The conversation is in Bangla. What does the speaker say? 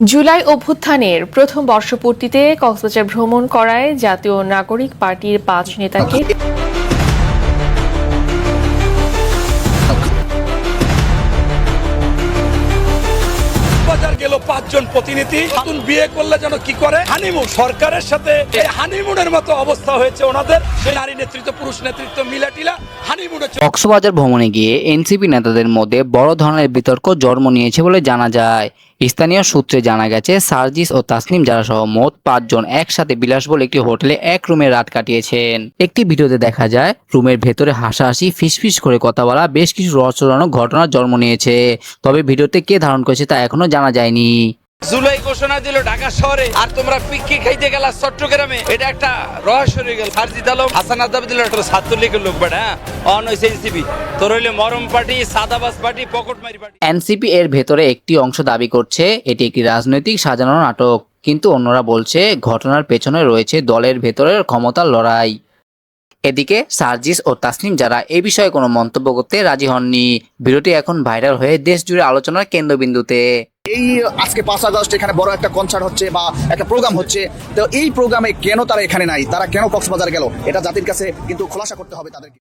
জুলাই অভ্যুত্থানের প্রথম বর্ষপূর্তিতে কক্সবাজার ভ্রমণ করায় জাতীয় নাগরিক পার্টির পাঁচ নেতাকে গেল পাঁচজন প্রতিনিধি। নতুন বিয়ে করলে যেন কি করে? হানিমুন। সরকারের সাথে এই হানিমুনের মতো অবস্থা হয়েছে ওনাদের। নারী নেতৃত্ব পুরুষ নেতৃত্ব মিলাটিলা হানিমুনে কক্সবাজার ভ্রমণে গিয়ে এনসিপি নেতাদের মধ্যে বড় ধরনের বিতর্ক জন্ম নিয়েছে বলে জানা যায়। স্থানীয় সূত্রে জানা গেছে, সার্জিস ও তাসনিম যারা সহ মোট পাঁচজন একসাথে বিলাসবহুল একটি হোটেলে এক রুমে রাত কাটিয়েছেন। একটি ভিডিওতে দেখা যায়, রুমের ভেতরে হাসাহাসি, ফিসফিস করে কথা বলা বেশ কিছু রহস্যজনক ঘটনার জন্ম নিয়েছে। তবে ভিডিওতে কে ধারণ করেছে তা এখনও জানা যায়নি। জুলাই ঘোষণা দিল ঢাকা শহরে। আর তোমরা পিককে খাইতে গেলা চট্টগ্রামে। এটা একটা রহস্য রয়ে গেল। সারজিদ আলম হাসান আদাব দিল একটা ছাত্রলীগের লোক বেটা হ্যাঁ? অন এনসিপি তোর হইলে মরম পার্টি সাদাবাস পার্টি পকেটমারি পার্টি। এনসিপি এর ভেতরে একটি অংশ দাবি করছে, এটি একটি রাজনৈতিক সাজানো নাটক। কিন্তু অন্যরা বলছে, ঘটনার পেছনে রয়েছে দলের ভেতরের ক্ষমতার লড়াই। এদিকে সার্জিস ও তাসনিম যারা এ বিষয়ে কোনো মন্তব্য করতে রাজি হননি, ভিডিওটি এখন ভাইরাল হয়ে দেশ জুড়ে আলোচনার কেন্দ্রবিন্দুতে। এই আজকে পাঁচ আগস্ট এখানে বড় একটা কনসার্ট হচ্ছে বা একটা প্রোগ্রাম হচ্ছে। তো এই প্রোগ্রামে কেন তারা এখানে নাই? তারা কেন কক্সবাজার গেল? এটা জাতির কাছে কিন্তু খোলাসা করতে হবে তাদেরকে।